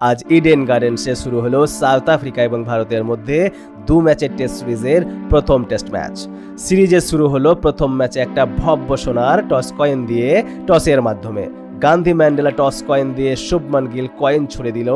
আজ ইডেন গার্ডেন্সে শুরু হলো সাউথ আফ্রিকা এবং ভারতের মধ্যে দু ম্যাচের টেস্ট সিরিজের প্রথম টেস্ট ম্যাচ সিরিজের শুরু হলো প্রথম ম্যাচে একটা ভব্য সোনার টস কয়েন দিয়ে টসের মাধ্যমে। গান্ধী ম্যান্ডেলা টস কয়েন দিয়ে শুভমান গিল কয়েন ছুড়ে দিল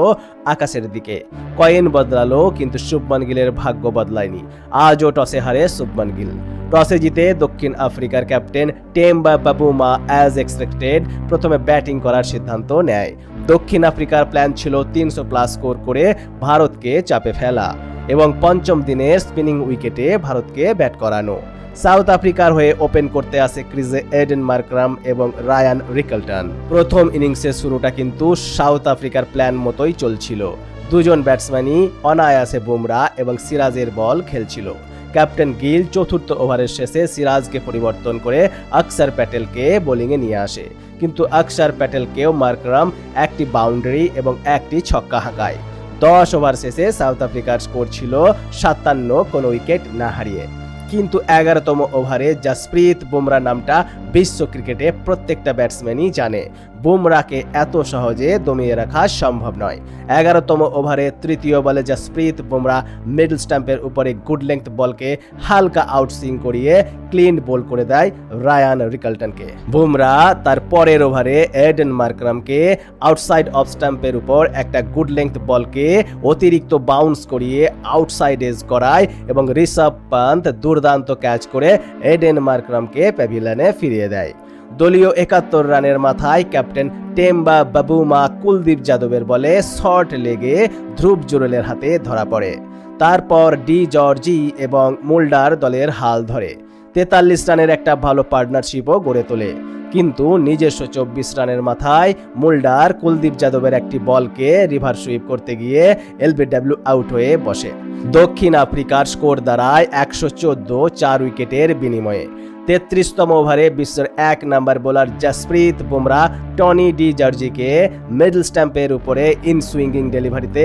আকাশের দিকে। কয়েন বদলালো, কিন্তু শুভমান গিলের ভাগ্য বদলায়নি। আজও টসে হারে শুভমান গিল। টসে জিতে দক্ষিণ আফ্রিকার captain Temba Bavuma as expected প্রথমে ব্যাটিং করার সিদ্ধান্ত নেয়। দক্ষিণ আফ্রিকার প্ল্যান ছিল তিনশো প্লাস স্কোর করে ভারতকে চাপে ফেলা এবং পঞ্চম দিনে স্পিনিং উইকেটে ভারতকে ব্যাট করানো। সাউথ আফ্রিকার হয়ে ওপেন করতে আসে ক্রিজে এডেন মার্করাম এবং রায়ান রিকলটন। প্রথম ইনিংসের শুরুটা কিন্তু সাউথ আফ্রিকার প্ল্যান মতোই চলছিল। দুজন ব্যাটসম্যানই অনায়াসে বুমরা এবং সিরাজের বল খেলছিল। ক্যাপ্টেন গিল চতুর্থ ওভারের শেষে সিরাজকে পরিবর্তন করে আকসার প্যাটেলকে বোলিংয়ে নিয়ে আসে। কিন্তু আকসার প্যাটেলকেও মার্করাম একটি বাউন্ডারি এবং একটি ছক্কা হাঁকায়। দশ ওভার শেষে সাউথ আফ্রিকার স্কোর ছিল সাতান্ন কোনো উইকেট না হারিয়ে। কিন্তু এগারোতম ওভারে জাসপ্রীত বুমরা নামটা বিশ্ব ক্রিকেটে প্রত্যেকটা ব্যাটসম্যানই জানে। বুমরাকে এত সহজে দমিয়ে রাখা সম্ভব নয়। এগারোতম ওভারে তৃতীয় বলে জাসপ্রীত বুমরা মিডল স্ট্যাম্পের উপরে গুড লেংথ বলকে হালকা আউটসুইং করিয়ে ক্লিন বল করে দেয় রায়ান রিকলটনকে। বুমরা তার পরের ওভারে এডেন মার্করামকে আউটসাইড অফ স্ট্যাম্পের উপর একটা গুড লেংথ বলকে অতিরিক্ত বাউন্স করিয়ে আউটসাইড এজ করায় এবং ঋষভ পান্ত দুর্দান্ত ক্যাচ করে এডেন মার্করামকে প্যাভিলিয়নে ফিরিয়ে দেয়। দলীয় একাত্তর রানের মাথায় ক্যাপ্টেন টেম্বা বাবুমা কুলদীপ যাদবের বলে শর্ট লেগে ধ্রুব জুরেলের হাতে ধরা পড়ে। তারপর ডি জর্জি এবং মুল্ডার দলের হাল ধরে। তেতাল্লিশ রানের একটা ভালো পার্টনারশিপও গড়ে তোলে। কিন্তু নিজস্ব চব্বিশ রানের মাথায় মুল্ডার কুলদীপ যাদবের একটি বলকে রিভার সুইপ করতে গিয়ে এলবিডব্লিউ আউট হয়ে বসে। দক্ষিণ আফ্রিকার স্কোর দাঁড়ায় একশো চোদ্দ চার উইকেটের বিনিময়ে। তেত্রিশতম ওভারে বিশ্বের এক number bowler Jasprit Bumrah Tony de জার্জিকে middle স্ট্যাম্পের উপরে ইন সুইঙ্গিং ডেলিভারিতে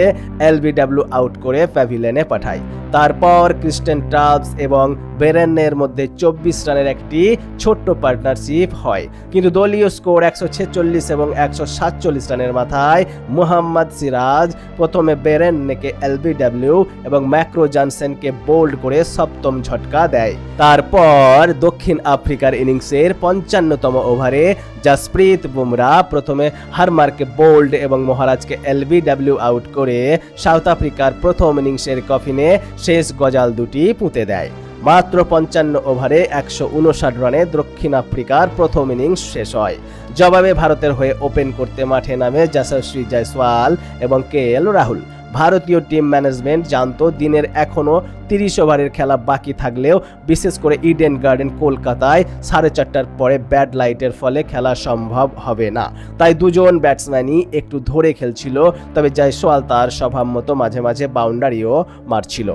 এলবিডব্লিউ আউট করে প্যাভিলিয়নে পাঠায়। তারপর ক্রিস্টেন টাবস এবং বেরেনের মধ্যে চব্বিশ রানের একটি ছোট্ট পার্টনারশিপ হয়। কিন্তু দলীয় স্কোর একশো ছেচল্লিশ এবং একশো সাতচল্লিশ রানের মাথায় মুহাম্মদ সিরাজ প্রথমে বেরেনকে এলবিডব্লিউ এবং ম্যাক্রো জনসেনকে বোল্ড করে সপ্তম ঝটকা দেয়। তারপর দক্ষিণ আফ্রিকার ইনিংসের পঞ্চান্নতম ওভারে জাসপ্রীত বুমরা প্রথমে হারমারকে বোল্ড এবং মহারাজকে এলবিডব্লিউ আউট করে সাউথ আফ্রিকার প্রথম ইনিংসের কফিনে শেষ গজাল দুটি পুঁতে দেয়। মাত্র পঞ্চান্ন ওভারে একশো উনষাট রানে দক্ষিণ আফ্রিকার প্রথম ইনিংস শেষ হয়। জবাবে ভারতের হয়ে ওপেন করতে মাঠে নামে যশস্বী জয়সওয়াল এবং কে এল রাহুল ভারতীয় টিম ম্যানেজমেন্ট জানতো দিনের এখনও তিরিশ ওভারের খেলা বাকি থাকলেও, বিশেষ করে ইডেন গার্ডেন কলকাতায় সাড়ে চারটার পরে ব্যাড লাইটের ফলে খেলা সম্ভব হবে না। তাই দুজন ব্যাটসম্যানই একটু ধরে খেলছিল, তবে জয়সওয়াল তার স্বভাব মতো মাঝে মাঝে বাউন্ডারিও মারছিল।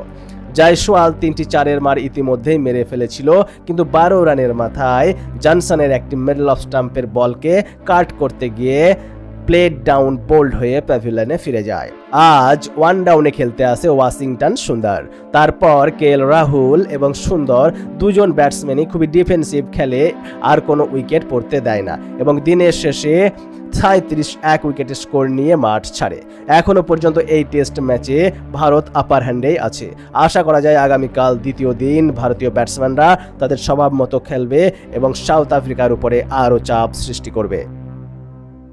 জয়সওয়াল তিনটি চারের মার ইতিমধ্যেই মেরে ফেলেছিল, কিন্তু বারো রানের মাথায় জনসনের একটি মিডল অফ স্টাম্পের বলকে কাট করতে গিয়ে প্লেট ডাউন বোল্ড হয়ে প্যাভিলিয়নে ফিরে যায়। আজ ওয়ান ডাউনে খেলতে আসে ওয়াশিংটন সুন্দর। তারপর কে এল রাহুল এবং সুন্দর দুজন ব্যাটসম্যানই খুবই ডিফেন্সিভ খেলে, আর কোনো উইকেট পড়তে দেয় না। এবং দিনের শেষে সাঁত্রিশ এক উইকেটের স্কোর নিয়ে মাঠ ছাড়ে। এখনও পর্যন্ত এই টেস্ট ম্যাচে ভারত আপার হ্যান্ডেই আছে। আশা করা যায় আগামীকাল দ্বিতীয় দিন ভারতীয় ব্যাটসম্যানরা তাদের স্বভাব মতো খেলবে এবং সাউথ আফ্রিকার উপরে আরও চাপ সৃষ্টি করবে।